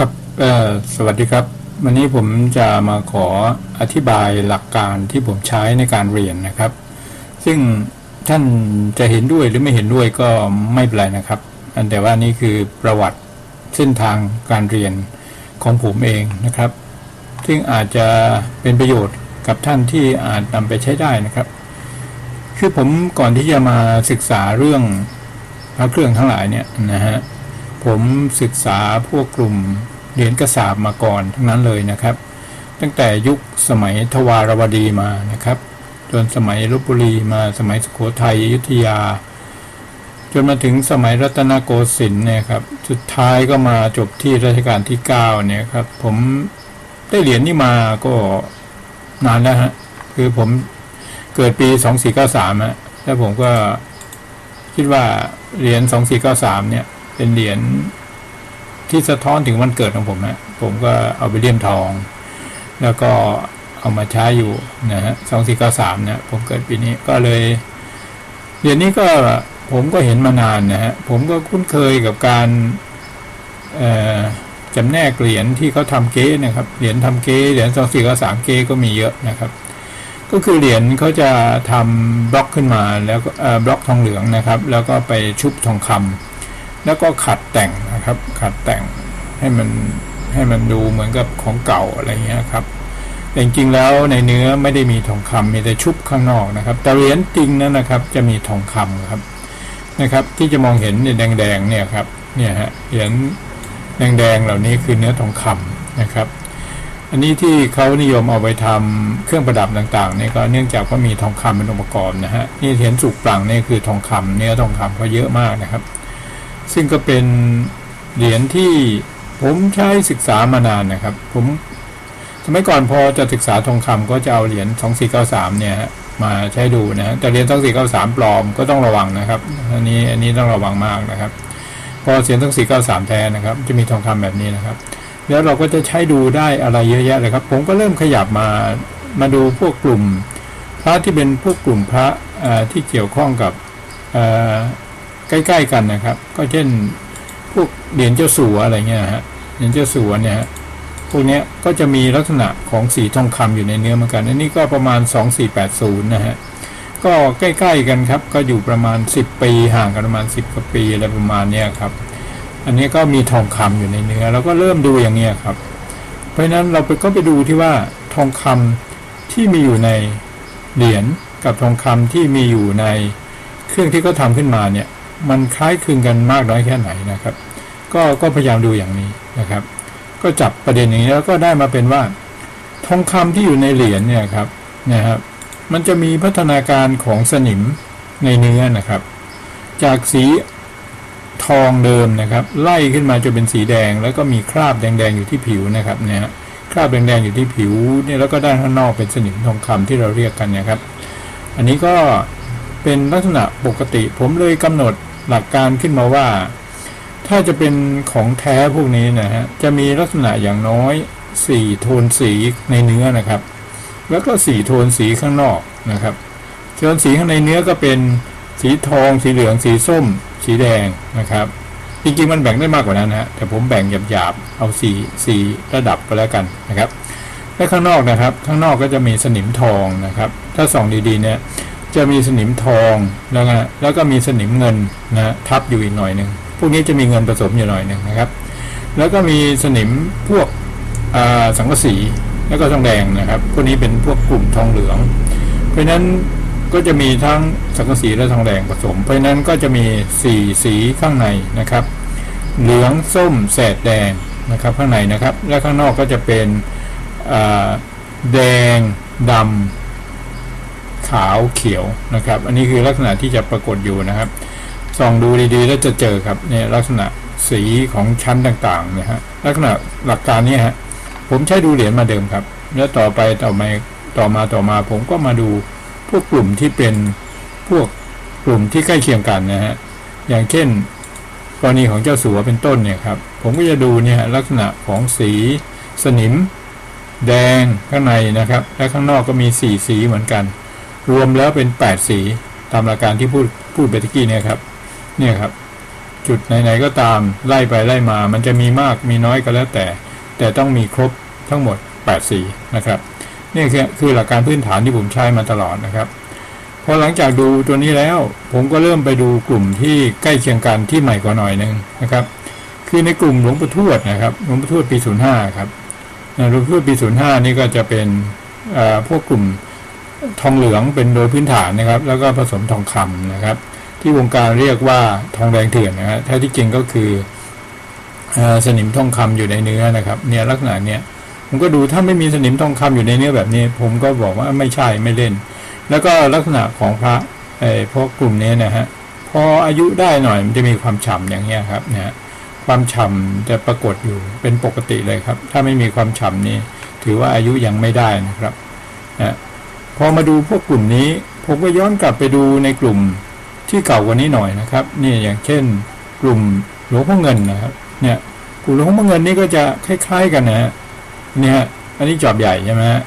ครับสวัสดีครับ วันนี้ผมจะมาขออธิบายหลักการที่ผมใช้ในการเรียนนะครับ ซึ่งท่านจะเห็นด้วยหรือไม่เห็นด้วยก็ไม่เป็นไรนะครับ อันแต่ว่านี่คือประวัติเส้นทางการเรียนของผมเองนะครับ ซึ่งอาจจะเป็นประโยชน์กับท่านที่อาจนำไปใช้ได้นะครับ คือผมก่อนที่จะมาศึกษาเรื่องพระเครื่องทั้งหลายเนี่ยนะฮะ ผมศึกษาพวกกลุ่มเหรียญกระสาบมาก่อนทั้งนั้นเลยนะครับ ตั้งแต่ยุคสมัยทวารวดีมานะครับ จนสมัยลบบุรีมาสมัยสุโขทัยอยุธยา จนมาถึงสมัยรัตนโกสินทร์เนี่ยครับสุดท้ายก็มาจบที่รัชกาลที่9เนี่ยครับ ผมได้เหรียญนี่มาก็นานแล้วฮะคือผมเกิดปี 2493ฮะแล้วผมก็คิดว่าเหรียญ2493เนี่ย เป็นเหรียญที่สะท้อนถึงวันเกิดของผมฮะผมก็เอาไปเลี่ยมทอง แล้วก็เอามาใช้อยู่นะฮะสองสี่เก้าสามเนี่ยผมเกิดปีนี้ก็เลยเหรียญนี้ก็ผมก็เห็นมานานนะฮะผมก็คุ้นเคยกับการจำแนกเหรียญที่เขาทำเก๊นะครับเหรียญทำเก๊เหรียญสองสี่เก้าสามเก๊ก็มีเยอะนะครับ ก็คือเหรียญเขาจะทำบล็อกขึ้นมาแล้วก็บล็อกทองเหลืองนะครับ แล้วก็ไปชุบทองคำ แล้วก็ขัดแต่งนะครับ ขัดแต่งให้มันให้มันดูเหมือนกับของเก่าอะไรเงี้ยครับแต่จริงๆแล้วในเนื้อไม่ได้มีทองคำมีแต่ชุบข้างนอกนะครับ แต่เหรียญจริงนั้นนะครับ จะมีทองคำครับนะครับ ที่จะมองเห็นเนี่ยแดงๆเนี่ยครับเนี่ยฮะเหรียญแดงๆเหล่านี้คือเนื้อทองคำนะครับ อันนี้ที่เขานิยมเอาไปทำเครื่องประดับต่างๆเนี่ยก็เนื่องจากว่ามีทองคำเป็นองค์ประกอบนะฮะนี่เหรียญสุกปลังนี่คือทองคำเนื้อทองคำเขาเยอะมากนะครับ ซึ่งก็เป็นเหรียญที่ผมใช้ศึกษามานานนะครับ ผมสมัยก่อนพอจะศึกษาทองคำก็จะเอาเหรียญ2493เนี่ยฮะมาใช้ดูนะแต่เหรียญ2493ปลอมก็ต้องระวังนะครับ อันนี้อันนี้ต้องระวังมากนะครับ พอเสียง2493แท้นะครับ จะมีทองคำแบบนี้นะครับ แล้วเราก็จะใช้ดูได้อะไรเยอะแยะเลยครับ ผมก็เริ่มขยับมามาดูพวกกลุ่ม พระที่เป็นพวกกลุ่มพระที่เกี่ยวข้องกับ ใกล้ ๆ กันนะครับ ก็เช่น พวกเหรียญเจ้าสัวอะไรเงี้ยฮะเหรียญเจ้าสัวเนี่ยฮะพวกนี้ก็จะมีลักษณะของสีทองคำอยู่ในเนื้อเหมือนกัน อันนี้ก็ประมาณ 2480 นะฮะก็ใกล้ ๆ กันครับ ก็อยู่ประมาณ 10 ปีห่างกันประมาณ 10กว่าปีอะไรประมาณเนี้ยครับ อันนี้ก็มีทองคำอยู่ในเนื้อแล้วก็เริ่มดูอย่างเงี้ยครับ เพราะฉะนั้นเราไปก็ไปดูที่ว่าทองคำที่มีอยู่ในเหรียญกับทองคำที่มีอยู่ในเครื่องที่เขาทำขึ้นมาเนี่ย มันคล้ายคลึงกันมากน้อยแค่ไหนนะครับ ก็ก็พยายามดูอย่างนี้นะครับ ก็จับประเด็นอย่างนี้แล้วก็ได้มาเป็นว่า ทองคำที่อยู่ในเหรียญเนี่ยครับนะครับ มันจะมีพัฒนาการของสนิมในเนื้อนะครับ จากสีทองเดิมนะครับ ไล่ขึ้นมาจนเป็นสีแดง แล้วก็มีคราบแดงๆอยู่ที่ผิวนะครับเนี่ยคราบแดงๆอยู่ที่ผิวเนี่ยแล้วก็ด้านข้างนอกเป็นสนิมทองคำที่เราเรียกกันนะครับ อันนี้ก็เป็นลักษณะปกติ ผมเลยกำหนด หลักการขึ้นมาว่า ถ้าจะเป็นของแท้พวกนี้นะฮะจะมีลักษณะอย่างน้อย4โทนสีในเนื้อนะครับ แล้วก็4โทนสีข้างนอกนะครับโทนสีข้างในเนื้อก็เป็นสีทอง สีเหลือง สีส้ม สีแดงนะครับจริงๆมันแบ่งได้มากกว่านั้นนะฮะแต่ผมแบ่งหยาบๆเอาสีสีระดับก็แล้วกันนะครับและข้างนอกนะครับ ข้างนอกก็จะมีสนิมทองนะครับ ถ้าส่องดีๆเนี่ย จะมีสนิมทองแล้วก็แล้วก็มีสนิมเงินนะทับอยู่อีกหน่อยหนึ่งพวกนี้จะมีเงินผสมอยู่หน่อยหนึ่งนะครับ แล้วก็มีสนิมพวกสังกะสีแล้วก็ทองแดงนะครับ พวกนี้เป็นพวกกลุ่มทองเหลือง เพราะฉะนั้นก็จะมีทั้งสังกะสีและทองแดงผสม เพราะฉะนั้นก็จะมีสี่สีข้างในนะครับ เหลืองส้มแสดแดงนะครับ ข้างในนะครับ และข้างนอกก็จะเป็นแดงดำ ขาวเขียวนะครับ อันนี้คือลักษณะที่จะปรากฏอยู่นะครับส่องดูดีๆ แล้วจะเจอครับเนี่ยลักษณะสีของชั้นต่างๆเนี่ยฮะลักษณะหลักการนี้ฮะผมใช้ดูเหรียญมาเดิมครับ แล้วต่อไปต่อมาต่อมาต่อมา ผมก็มาดูพวกกลุ่มที่เป็นพวกกลุ่มที่ใกล้เคียงกันนะฮะอย่างเช่น กรณีของเจ้าสัวเป็นต้นเนี่ยครับผมก็จะดูเนี่ยลักษณะของสีสนิม แดงข้างในนะครับ และข้างนอกก็มีสีสีเหมือนกัน รวมแล้วเป็น 8 สีตามหลักการที่พูดพูดไปตะกี้เนี่ยครับ เนี่ยครับ จุดไหนๆก็ตามไล่ไปไล่มา มันจะมีมากมีน้อยก็แล้วแต่ แต่ต้องมีครบทั้งหมด 8 สีนะครับนี่คือคือหลักการพื้นฐานที่ผมใช้มาตลอดนะครับพอหลังจากดูตัวนี้แล้ว ผมก็เริ่มไปดูกลุ่มที่ใกล้เคียงกันที่ใหม่กว่าหน่อยหนึงนะครับ คือในกลุ่มหลวงปู่ทวดนะครับหลวงปู่ทวดปี 05 ครับหลวงปู่ทวดปี 05 นี่ก็จะเป็นเอ่อพวกกลุ่ม ทองเหลืองเป็นโดยพื้นฐานนะครับ แล้วก็ผสมทองคำนะครับ ที่วงการเรียกว่าทองแดงเถื่อนนะฮะแท้ที่จริงก็คืออสนิมทองคำอยู่ในเนื้อนะครับเนี่ยลักษณะเนี้ยผมก็ดูถ้าไม่มีสนิมทองคำอยู่ในเนื้อแบบนี้ ผมก็บอกว่าไม่ใช่ไม่เล่น แล้วก็ลักษณะของพระไอ้พวกกลุ่มนี้นะฮะพออายุได้หน่อยมันจะมีความฉ่ำอย่างเงี้ยครับนะฮะความฉ่ำจะปรากฏอยู่เป็นปกติเลยครับ ถ้าไม่มีความฉ่ำนี้ ถือว่าอายุยังไม่ได้นะครับนะ พอมาดูพวกกลุ่มนี้ผมก็ย้อนกลับไปดูในกลุ่มที่เก่ากว่านี้หน่อยนะครับนี่อย่างเช่น กลุ่มหลวงพ่อเงินนะครับ เนี่ยกลุ่มหลวงพ่อเงินนี่ก็จะคล้าย ๆกันนะฮะเนี่ยฮะอันนี้จอบใหญ่ใช่ไหมฮะ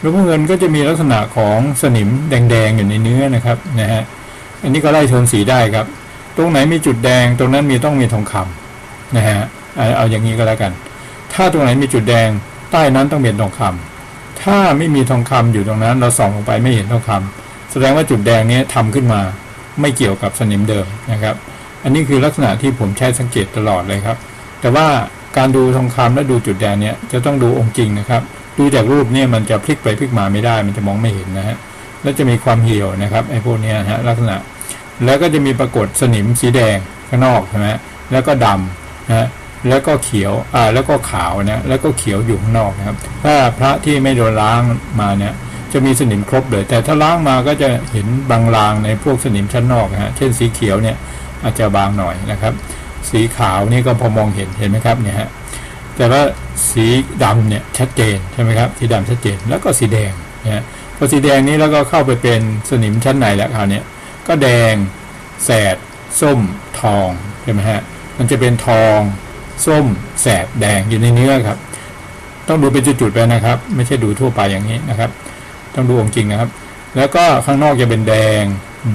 หลวงพ่อเงินก็จะมีลักษณะของสนิมแดงๆอยู่ในเนื้อนะครับนะฮะอันนี้ก็ไล่โทนสีได้ครับ ตรงไหนมีจุดแดง ตรงนั้นมีต้องมีทองคำนะฮะเอาอย่างนี้ก็แล้วกัน ถ้าตรงไหนมีจุดแดงใต้นั้นต้องเป็นทองคำ ถ้าไม่มีทองคำอยู่ตรงนั้น เราส่องลงไปไม่เห็นทองคำแสดงว่าจุดแดงนี้ทำขึ้นมาไม่เกี่ยวกับสนิมเดิมนะครับ อันนี้คือลักษณะที่ผมใช้สังเกตตลอดเลยครับ แต่ว่าการดูทองคำและดูจุดแดงเนี่ยจะต้องดูองค์จริงนะครับดูจากรูปเนี่ยมันจะพลิกไปพลิกมาไม่ได้ มันจะมองไม่เห็นนะฮะแล้วจะมีความเหี่ยวนะครับไอ้พวกนี้ฮะลักษณะ แล้วก็จะมีปรากฏสนิมสีแดงข้างนอกใช่ไหมแล้วก็ดำนะ แล้วก็เขียวอ่าแล้วก็ขาวนะแล้วก็เขียวอยู่ข้างนอกนะครับ ถ้าพระที่ไม่โดนล้างมาเนี่ยจะมีสนิมครบเลย แต่ถ้าล้างมาก็จะเห็นบางรางในพวกสนิมชั้นนอกนะฮะเช่นสีเขียวเนี่ยอาจจะบางหน่อยนะครับ สีขาวนี่ก็พอมองเห็นเห็นไหมครับเนี่ยฮะแต่ว่าสีดำเนี่ยชัดเจนใช่ไหมครับสีดำชัดเจนแล้วก็สีแดงนะฮะพอสีแดงนี้แล้วก็เข้าไปเป็นสนิมชั้นในแล้วคราวเนี้ยก็แดงแสด ส้มทองใช่ไหมฮะมันจะเป็นทอง ส้ม แสดแดงอยู่ในเนื้อครับ ต้องดูเป็นจุดๆไปนะครับ ไม่ใช่ดูทั่วไปอย่างนี้นะครับ ต้องดูองค์จริงนะครับ แล้วก็ข้างนอกจะเป็นแดง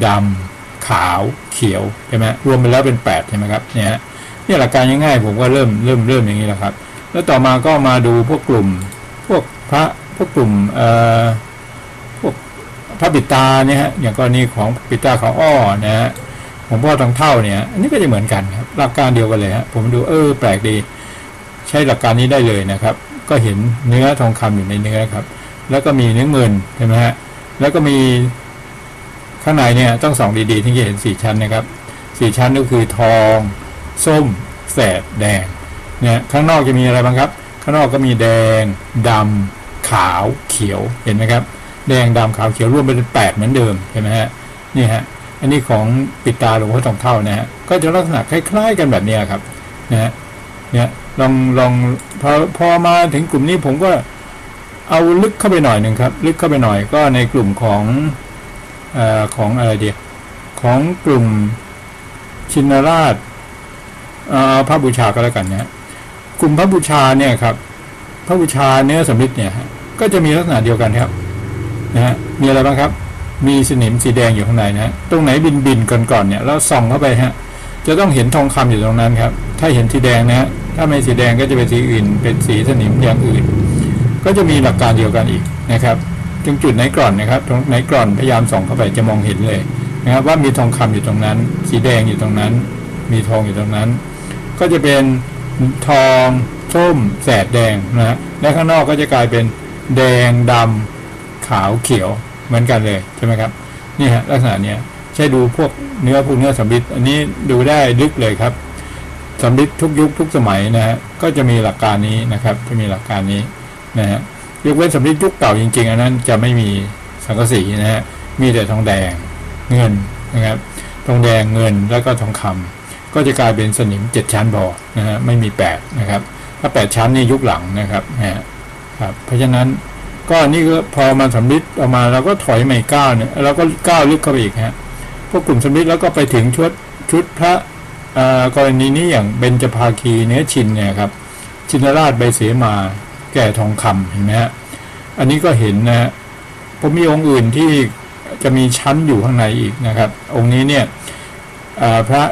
ดำขาวเขียวใช่ไหมรวมไปแล้วเป็นแปดใช่ไหมครับเนี่ยนี่หลักการง่ายๆผมก็เริ่มเริ่มเริ่มอย่างนี้แหละครับ แล้วต่อมาก็มาดูพวกกลุ่ม พวกพระพวกกลุ่มเอ่อพวกพระปิดตาเนี่ยฮะอย่างกรณีของปิดตาเขาอ้อนะฮะของพ่อทองเท่าเนี่ยอันนี้ก็จะเหมือนกันครับ หลักการเดียวกันเลยฮะผมดูเออแปลกดี ใช้หลักการนี้ได้เลยนะครับ ก็เห็นเนื้อทองคำอยู่ในเนื้อครับ แล้วก็มีเนื้อเงินใช่ไหมฮะแล้วก็มีข้างในเนี่ยต้องส่องดีๆถึงจะเห็นสี่ชั้นนะครับสี่ชั้นก็คือทอง ส้ม แสดแดงเนี่ยข้างนอกจะมีอะไรบ้างครับ ข้างนอกก็มีแดงดำขาวเขียวเห็นไหมครับ แดงดำขาวเขียวรวมเป็นแปดเหมือนเดิมเห็นไหมฮะนี่ฮะ อันนี้ของปิดตาหลวงพ่อทองเท่านะฮะก็จะลักษณะคล้ายๆ กันแบบนี้ครับนะฮะเนี่ยลองลองพอพอมาถึงกลุ่มนี้ผมก็เอาลึกเข้าไปหน่อยหนึ่งครับ ลึกเข้าไปหน่อยก็ในกลุ่มของเอ่อของอะไรเดียของกลุ่มชินราชเอ่อพระบูชาก็แล้วกันนะกลุ่มพระบูชาเนี่ยครับ พระบูชาเนื้อสำริดเนี่ยฮะก็จะมีลักษณะเดียวกันครับนะฮะมีอะไรบ้างครับ มีสนิมสีแดงอยู่ข้างในนะตรงไหนบินบินๆก่อนๆเนี่ยแล้วส่องเข้าไปฮะ จะต้องเห็นทองคำอยู่ตรงนั้นครับ ถ้าเห็นสีแดงนะฮะถ้าไม่สีแดงก็จะเป็นสีอื่น เป็นสีสนิมอย่างอื่น ก็จะมีหลักการเดียวกันอีกนะครับตรงจุดไหนกร่อนนะครับ ตรงไหนกร่อนพยายามส่องเข้าไปจะมองเห็นเลยนะครับ ว่ามีทองคำอยู่ตรงนั้น สีแดงอยู่ตรงนั้น มีทองอยู่ตรงนั้น ก็จะเป็นทองส้มแสดแดงนะฮะและข้างนอกก็จะกลายเป็นแดงดำขาวเขียว เหมือนกันเลยใช่ไหมครับนี่ฮะลักษณะเนี้ยใช้ดูพวกเนื้อพวกเนื้อสำริดอันนี้ดูได้ลึกเลยครับสำริดทุกยุคทุกสมัยนะฮะก็จะมีหลักการนี้นะครับ จะมีหลักการนี้นะฮะยกเว้นสำริดยุคเก่าจริง ๆ อันนั้นจะไม่มีสังกะสีนะฮะมีแต่ทองแดงเงินนะครับทองแดงเงินแล้วก็ทองคำก็จะกลายเป็นสนิมเจ็ดชั้นบอนะฮะไม่มีแปดนะครับ ถ้าแปดชั้นนี่ยุคหลังนะครับนะฮะครับเพราะฉะนั้น ก็นี่ก็พอมาสำลิดออกมาเราก็ถอยใหม่ก้าวเนี่ยเราก็ก้าวลึกเข้าไปอีกฮะพวกกลุ่มสำลิดแล้วก็ไปถึงชุดชุดพระกรณีนี้อย่างเบญจภาคีเนื้อชินเนี่ยครับ ชินราชใบเสมาแก่ทองคำเห็นไหมฮะอันนี้ก็เห็นนะฮะผมมีองค์อื่นที่จะมีชั้นอยู่ข้างในอีกนะครับ องค์นี้เนี่ยพระ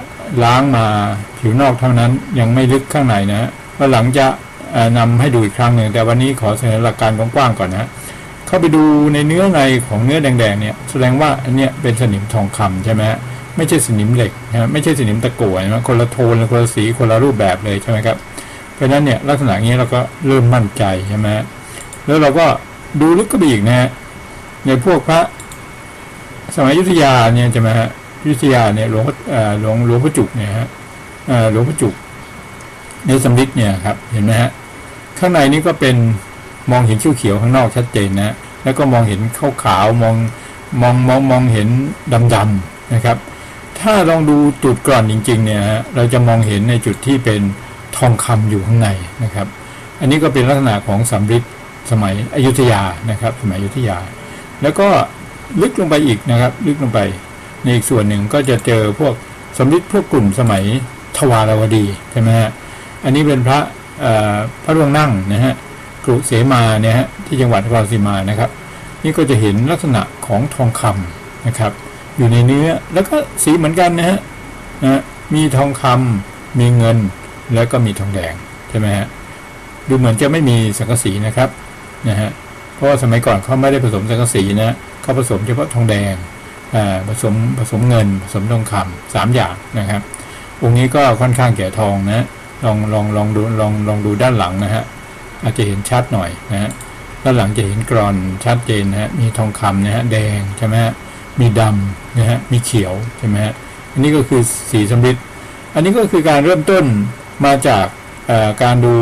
ล้างมาผิวนอกเท่านั้นยังไม่ลึกข้างในนะฮะวันหลังจะ นำให้ดูอีกครั้งหนึ่งแต่วันนี้ขอเสนอหลักการกว้างๆก่อนนะเข้าไปดูในเนื้อในของเนื้อแดงๆเนี่ยแสดงว่าอันเนี้ยเป็นสนิมทองคำใช่ไหมฮะไม่ใช่สนิมเหล็กนะไม่ใช่สนิมตะกั่วนะคนละโทนคนละสีคนละรูปแบบเลยใช่ไหมครับเพราะฉะนั้นเนี่ยลักษณะอย่างนี้เราก็เริ่มมั่นใจใช่ไหมแล้วเราก็ดูลึกก็ไปอีกนะฮะในพวกพระสมัยยุธยาเนี่ยใช่ไหมฮะยุธยาเนี่ยหลวงพ่อเอ่อหลวงหลวงพ่อจุกเนี่ยฮะหลวงพ่อจุกเนื้อสำริดเนี่ยครับเห็นไหมฮะ ข้างในนี่ก็เป็นมองเห็นเขียวๆข้างนอกชัดเจนนะ แล้วก็มองเห็นขาวขาวมองมองมองมองเห็นดำๆนะครับ ถ้าลองดูจุดกร่อนจริงๆเนี่ยฮะเราจะมองเห็นในจุดที่เป็นทองคำอยู่ข้างในนะครับ อันนี้ก็เป็นลักษณะของสำริดสมัยอยุธยานะครับ สมัยอยุธยา แล้วก็ลึกลงไปอีกนะครับ ลึกลงไปในอีกส่วนหนึ่งก็จะเจอพวกสำริดพวกกลุ่มสมัยทวารวดีใช่ไหมฮะอันนี้เป็นพระ พระร่วงนั่งนะฮะกรุเสมาเนี่ยฮะที่จังหวัดนคราชสีมานะครับ นี่ก็จะเห็นลักษณะของทองคำนะครับ อยู่ในเนื้อแล้วก็สีเหมือนกันนะฮะนะมีทองคำมีเงินแล้วก็มีทองแดงใช่ไหมฮะดูเหมือนจะไม่มีสังกะสีนะครับนะฮะเพราะว่าสมัยก่อนเขาไม่ได้ผสมสังกะสีนะเขาผสมเฉพาะทองแดงอ่าผสมผสมเงินผสมทองคำสามอย่างนะครับองค์นี้ก็ค่อนข้างแก่ทองนะ ลองลองลองดูลองลองดูด้านหลังนะฮะอาจจะเห็นชัดหน่อยนะฮะด้านหลังจะเห็นกรอนชัดเจนนะฮะมีทองคำนะฮะแดงใช่ไหมฮะมีดำนะฮะมีเขียวใช่ไหมฮะอันนี้ก็คือสีสำริดอันนี้ก็คือการเริ่มต้นมาจากการดู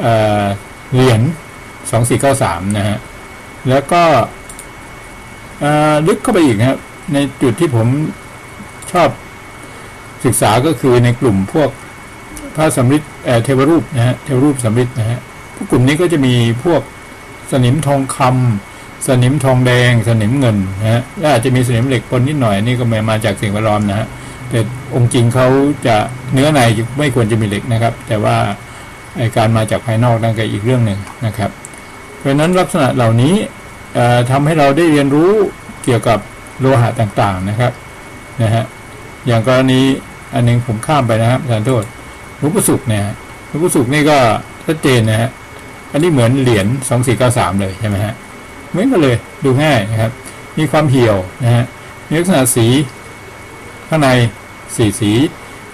เอ่อเหรียญ2493นะฮะแล้วก็ลึกเข้าไปอีกนะครับในจุดที่ผมชอบศึกษาก็คือในกลุ่มพวก พระสำริดเอ่อเทวรูปนะฮะเทวรูปสำริดนะฮะพวกกลุ่มนี้ก็จะมีพวกสนิมทองคำสนิมทองแดง สนิมเงินนะฮะและอาจจะมีสนิมเหล็กปนนิดหน่อยนี่ก็มามาจากสิ่งแวดล้อมนะฮะแต่องค์จริงเขาจะเนื้อในไม่ควรจะมีเหล็กนะครับ แต่ว่าไอการมาจากภายนอกนั่นก็อีกเรื่องหนึ่งนะครับ เพราะนั้นลักษณะเหล่านี้ทำให้เราได้เรียนรู้เกี่ยวกับโลหะต่างๆนะครับนะฮะอย่างกรณีอันหนึงผมข้ามไปนะครับอาจารย์โทษ ลวงปู่สุขเนี่ยหลวงปู่สุขนี่ก็ชัดเจนนะฮะอันนี้เหมือนเหรียญสองสี่เก้าสามเลยใช่ไหมฮะเหมือนกันเลยดูง่ายนะครับ มีความเหี่ยวนะฮะมีลักษณะสีข้างในสีสี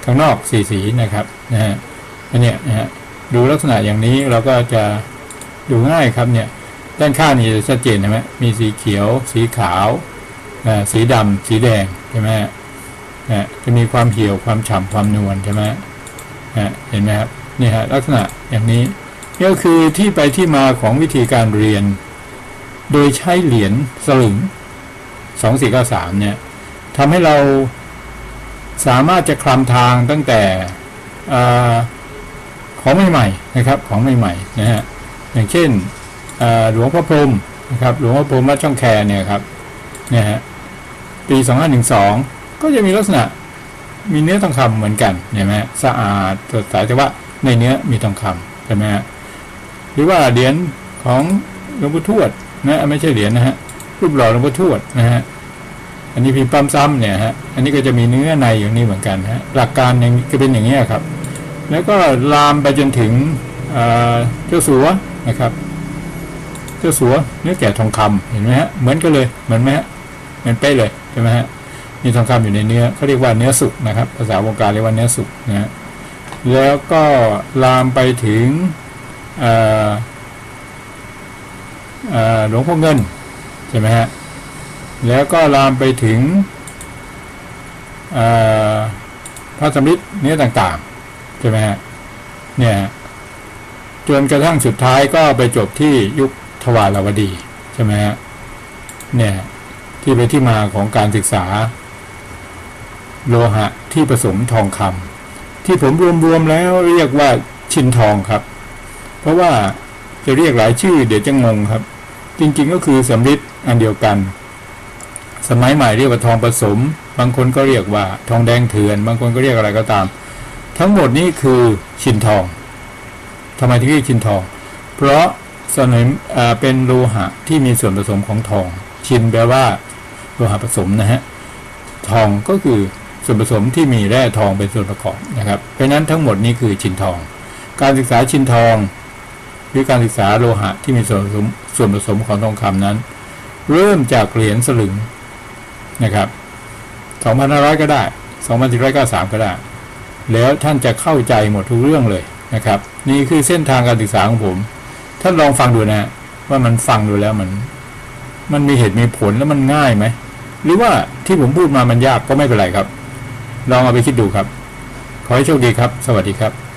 ข้างนอกสีสีนะครับนะฮะอันเนี้ยนะฮะดูลักษณะอย่างนี้เราก็จะดูง่ายครับเนี่ยด้านข้างนี่จะชัดเจนใช่ไหมมีสีเขียว สีขาวสีดำสีแดงใช่ไหมฮะจะมีความเหี่ยวความฉ่ำความนวลใช่ไหม เห็นไหมครับนี่ฮะลักษณะอย่างนี้ก็คือที่ไปที่มาของวิธีการเรียน โดยใช้เหรียญสลึง2493เนี่ยทำให้เราสามารถจะคลำทางตั้งแต่อของใหม่ๆนะครับของใหม่ๆนะฮะอย่างเช่นหลวงพ่อพรมนะครับหลวงพ่อพรมวัดช่องแคเนี่ยครับเนี่ยฮะปี 2512 ก็จะมีลักษณะ มีเนื้อทองคำเหมือนกันเห็นไหมฮะสะอาดสดใสแต่ว่าในเนื้อมีทองคำใช่ไหมฮะหรือว่าเหรียญของหลวงพ่อทวดนะไม่ใช่เหรียญนะฮะรูปหล่อหลวงพ่อทวดนะฮะอันนี้พิมพ์ปั๊มซ้ำเนี่ยฮะอันนี้ก็จะมีเนื้อในอย่างนี้เหมือนกันฮะหลักการอย่างก็เป็นอย่างนี้ครับ แล้วก็ลามไปจนถึงเจ้าสัวนะครับ เจ้าสัวเนื้อแก่ทองคำเห็นไหมฮะเหมือนกันเลยเหมือนไหมฮะเหมือนเป๊ะเลยใช่ไหมฮะ มีทองคำอยู่ในเนื้อเขาเรียกว่าเนื้อสุกนะครับ ภาษาวงการเรียกว่าเนื้อสุกนะฮะแล้วก็ลามไปถึงหลวงพ่อเงินใช่ไหมฮะแล้วก็ลามไปถึงพระสมฤทธิ์เนื้อต่างๆใช่ไหมฮะเนี่ยจนกระทั่งสุดท้ายก็ไปจบที่ยุคทวารวดีใช่ไหมฮะเนี่ยที่ไปที่มาของการศึกษา โลหะที่ผสมทองคำที่ผมรวมๆแล้วเรียกว่าชินทองครับ เพราะว่าจะเรียกหลายชื่อเดี๋ยวจะงงครับ จริงๆก็คือสำริดอันเดียวกัน สมัยใหม่เรียกว่าทองผสม บางคนก็เรียกว่าทองแดงเถื่อน บางคนก็เรียกอะไรก็ตาม ทั้งหมดนี้คือชินทองทำไมถึงเรียกชินทอง เพราะสนิมเป็นโลหะที่มีส่วนผสมของทอง ชินแปลว่าโลหะผสมนะฮะทองก็คือ ส่วนผสมที่มีแร่ทองเป็นส่วนประกอบนะครับเพราะนั้นทั้งหมดนี้คือชินทอง การศึกษาชินทอง หรือการศึกษาโลหะที่มีส่วนผสมส่วนผสมของทองคำนั้น เริ่มจากเหรียญสลึงนะครับ2,500 ก็ได้2,493 ก็ได้ แล้วท่านจะเข้าใจหมดทุกเรื่องเลยนะครับ นี่คือเส้นทางการศึกษาของผม ท่านลองฟังดูนะ ว่ามันฟังดูแล้วมัน มันมีเหตุมีผลแล้วมันง่ายไหม หรือว่าที่ผมพูดมามันยากก็ไม่เป็นไรครับ ลองเอาไปคิดดูครับ ขอให้โชคดีครับ สวัสดีครับ